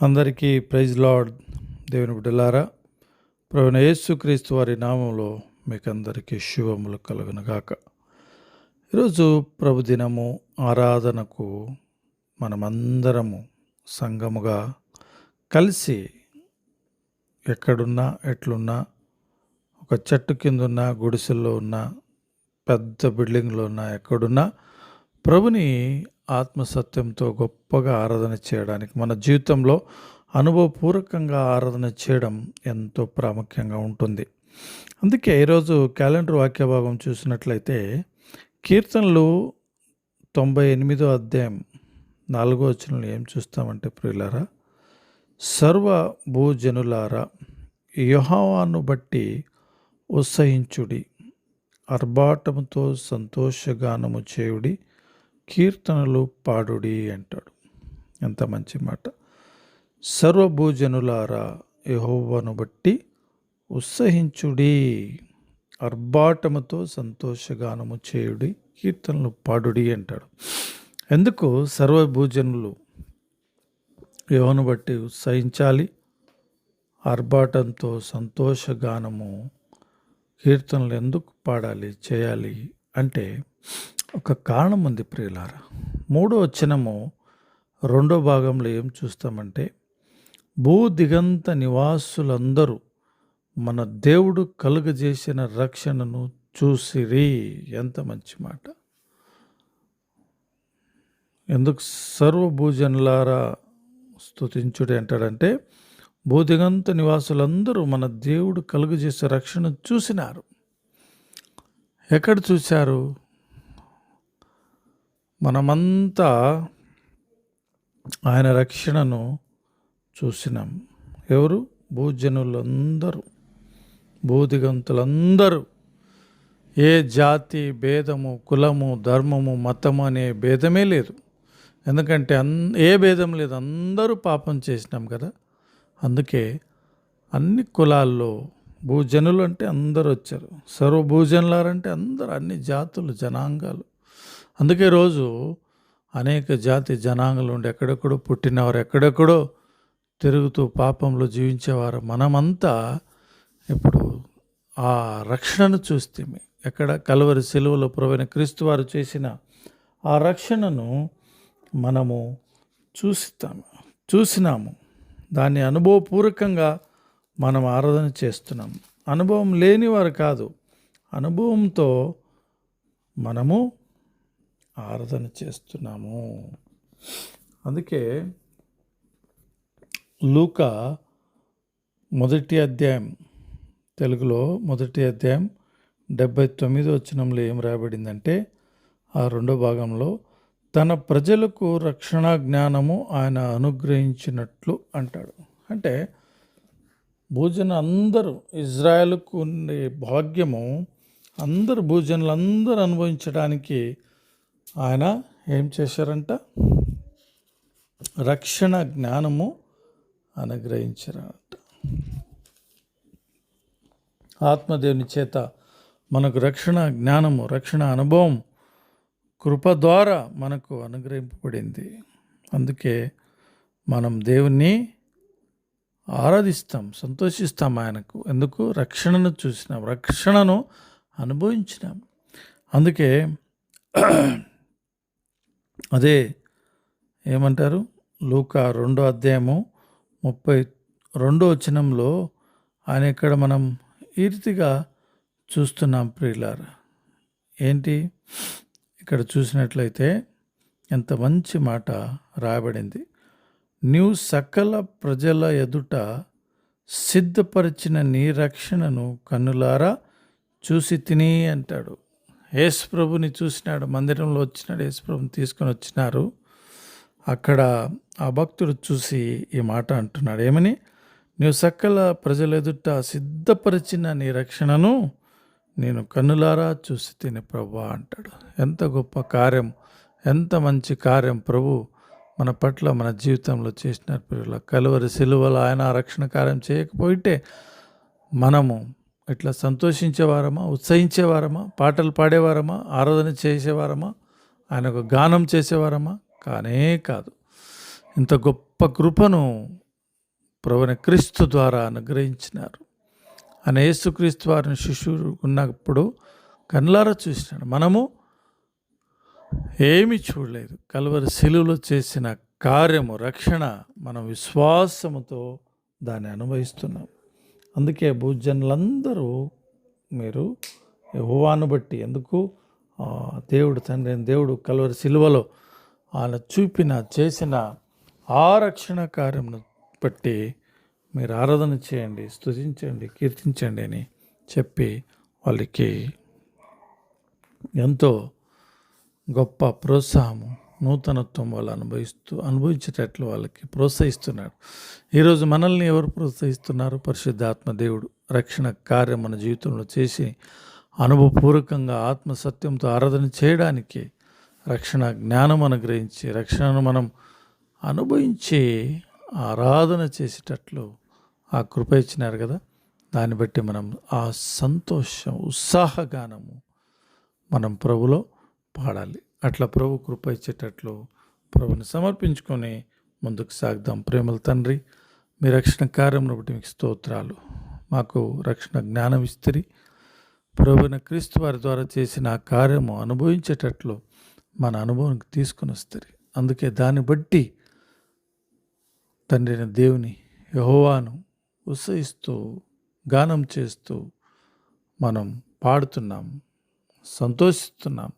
అందరికీ praise lord దేవుని బిడ్డలారా ప్రవీణ యేసుక్రీస్తు వారి నామంలో మీకు అందరికీ శుభములు కలుగునగాక. ఈరోజు ప్రభు దినము ఆరాధనకు మనమందరము సంఘముగా కలిసి ఎక్కడున్నా ఎట్లున్నా ఒక చెట్టు కింద ఉన్న గుడిసెల్లో ఉన్న పెద్ద బిల్డింగ్లో ఉన్న ఎక్కడున్నా ప్రభుని ఆత్మసత్యంతో గొప్పగా ఆరాధన చేయడానికి మన జీవితంలో అనుభవపూర్వకంగా ఆరాధన చేయడం ఎంతో ప్రాముఖ్యంగా ఉంటుంది. అందుకే ఈరోజు క్యాలెండర్ వాక్య భాగం చూసినట్లయితే కీర్తనలు తొంభై ఎనిమిదో అధ్యాయం నాలుగో వచనంలో ఏం చూస్తామంటే ప్రియులారా సర్వ భూజనులారా యుహావాను బట్టి ఉత్సహించుడి ఆర్భాటముతో సంతోషగానము చేయుడి కీర్తనలు పాడుడి అంటాడు. ఎంత మంచి మాట. సర్వభూజనులారా యహోవను బట్టి ఉత్సహించుడి. అర్భాటముతో సంతోషగానము చేయుడి. కీర్తనలు పాడుడి అంటాడు. ఎందుకు? సర్వభూజనులు యోను బట్టి ఉత్సహించాలి. ఆర్భాటంతో సంతోషగానము కీర్తనలు ఎందుకు పాడాలి చేయాలి అంటే ఒక కారణం ఉంది ప్రియులారా. మూడో వచ్చినము రెండో భాగంలో ఏం చూస్తామంటే భూ దిగంత నివాసులందరూ మన దేవుడు కలుగజేసిన రక్షణను చూసిరి. ఎంత మంచి మాట. ఎందుకు సర్వభూజనులారా స్థుతించుడు అంటాడంటే భూదిగంత నివాసులందరూ మన దేవుడు కలుగజేసే రక్షణ చూసినారు. ఎక్కడ చూశారు? మనమంతా ఆయన రక్షణను చూసినాం. ఎవరు? భూజనులందరూ భూదిగంతులందరూ. ఏ జాతి భేదము కులము ధర్మము మతము అనే భేదమే లేదు. ఎందుకంటే అన్ ఏ భేదం లేదు. అందరూ పాపం చేసినాం కదా. అందుకే అన్ని కులాల్లో భూజనులు అంటే అందరూ వచ్చారు. సర్వభూజనులారంటే అందరూ అన్ని జాతులు జనాంగాలు. అందుకే రోజు అనేక జాతి జనాంగాలు ఉండి ఎక్కడెక్కడో పుట్టినవారు ఎక్కడెక్కడో తిరుగుతూ పాపంలో జీవించేవారు మనమంతా ఇప్పుడు ఆ రక్షణను చూస్తే ఎక్కడ కలువరి సెలువులో ప్రవీణ క్రీస్తు వారు చేసిన ఆ రక్షణను మనము చూస్తాము చూసినాము. దాన్ని అనుభవపూర్వకంగా మనం ఆరాధన చేస్తున్నాం అనుభవం లేనివారు కాదు. అనుభవంతో మనము ఆరాధన చేస్తున్నాము. అందుకే లూక మొదటి అధ్యాయం తెలుగులో మొదటి అధ్యాయం డెబ్భై తొమ్మిది వచ్చినంలో ఏం రాయబడిందంటే ఆ రెండో భాగంలో తన ప్రజలకు రక్షణ జ్ఞానము ఆయన అనుగ్రహించినట్లు అంటాడు. అంటే భోజన అందరూ ఇజ్రాయెల్కు ఉండే భాగ్యము అందరు భోజనులు అందరూ అనుభవించడానికి ఆయన ఏం చేశారంట? రక్షణ జ్ఞానము అనుగ్రహించారంట. ఆత్మదేవుని చేత మనకు రక్షణ జ్ఞానము రక్షణ అనుభవం కృప ద్వారా మనకు అనుగ్రహింపబడింది. అందుకే మనం దేవుణ్ణి ఆరాధిస్తాం సంతోషిస్తాం ఆయనకు. ఎందుకు? రక్షణను చూసినాం రక్షణను అనుభవించినాం. అందుకే అదే ఏమంటారు? లూక రెండో అధ్యాయము ముప్పై రెండో వచనంలో ఆయన ఇక్కడ మనం ఈ రీతిగా చూస్తున్నాం ప్రియులారా. ఏంటి? ఇక్కడ చూసినట్లయితే ఎంత మంచి మాట రాయబడింది. నీవు సకల ప్రజల ఎదుట సిద్ధపరిచిన నీ రక్షణను కన్నులారా చూసి తిని అంటాడు. యేసు ప్రభుని చూసినాడు మందిరంలో వచ్చినాడు యేసు ప్రభుని తీసుకొని వచ్చినారు. అక్కడ ఆ భక్తుడు చూసి ఈ మాట అంటున్నాడు ఏమని? నీవు సకల ప్రజల ఎదుట సిద్ధపరిచిన నీ రక్షణను నేను కన్నులారా చూసి తిని ప్రభు అంటాడు. ఎంత గొప్ప కార్యం ఎంత మంచి కార్యం ప్రభు మన పట్ల మన జీవితంలో చేసిన పిల్లల కలువరి సిలువలో ఆయన రక్షణ కార్యం చేయకపోయితే మనము ఇట్లా సంతోషించేవారమా ఉత్సహించేవారమా పాటలు పాడేవారమా ఆరాధన చేసేవారమా ఆయనకు గానం చేసేవారమా కానే కాదు. ఇంత గొప్ప కృపను ప్రభుని క్రీస్తు ద్వారా అనుగ్రహించినారు. ఆయన యేసుక్రీస్తు వారిని శిశువు ఉన్నప్పుడు కన్లారా చూసినాడు. మనము ఏమీ చూడలేదు. కలువరి శిలువలో చేసిన కార్యము రక్షణ మనం విశ్వాసముతో దాన్ని అనుభవిస్తున్నాం. అందుకే భూజనులందరూ మీరు యెహోవాను బట్టి ఎందుకు? దేవుడు తండ్రి దేవుడు కలువరి శిలువలో ఆయన చూపిన చేసిన ఆ రక్షణ కార్యమును బట్టి మీరు ఆరాధన చేయండి స్తుతించండి కీర్తించండి అని చెప్పి వాళ్ళకి ఎంతో గొప్ప ప్రోత్సాహము. నూతనత్వం వాళ్ళు అనుభవిస్తూ అనుభవించేటట్లు వాళ్ళకి ప్రోత్సహిస్తున్నాడు. ఈరోజు మనల్ని ఎవరు ప్రోత్సహిస్తున్నారు? పరిశుద్ధాత్మ దేవుడు రక్షణ కార్యం మన జీవితంలో చేసి అనుభవపూర్వకంగా ఆత్మ సత్యంతో ఆరాధన చేయడానికి రక్షణ జ్ఞానం అనుగ్రహించి రక్షణను మనం అనుభవించి ఆరాధన చేసేటట్లు ఆ కృప ఇచ్చినారు కదా? దాన్ని బట్టి మనం ఆ సంతోషం ఉత్సాహగానము మనం ప్రభులో పాడాలి. అట్లా ప్రభు కృప ఇచ్చేటట్లు ప్రభుని సమర్పించుకొని ముందుకు సాగుదాం. ప్రేమల తండ్రి మీ రక్షణ కార్యంలో బట్టి మీకు స్తోత్రాలు. మాకు రక్షణ జ్ఞానం ఇస్తరి. ప్రభున క్రీస్తు వారి ద్వారా చేసిన ఆ కార్యము అనుభవించేటట్లు మన అనుభవానికి తీసుకుని వస్తారు. అందుకే దాన్ని బట్టి తండ్రిన దేవుని యహోవాను ఉత్సహిస్తూ గానం చేస్తూ మనం పాడుతున్నాం సంతోషిస్తున్నాం.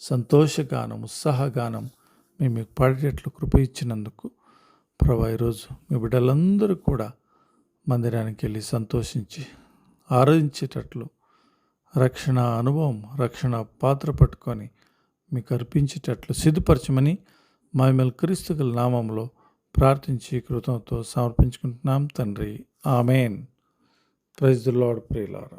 సంతోషగానం ఉత్సాహగానం మేము మీకు పాడేటట్లు కృప ఇచ్చినందుకు ప్రభా ఈరోజు మీ బిడ్డలందరూ కూడా మందిరానికి వెళ్ళి సంతోషించి ఆరాధించేటట్లు రక్షణ అనుభవం రక్షణ పాత్ర పట్టుకొని మీకు అర్పించేటట్లు సిద్ధపరచమని మా మిమ్మల్ని క్రీస్తుగల నామంలో ప్రార్థించి కృతంతో సమర్పించుకుంటున్నాం తండ్రి. ఆమెన్. ప్రైజ్ ద లార్డ్ ప్రియులారా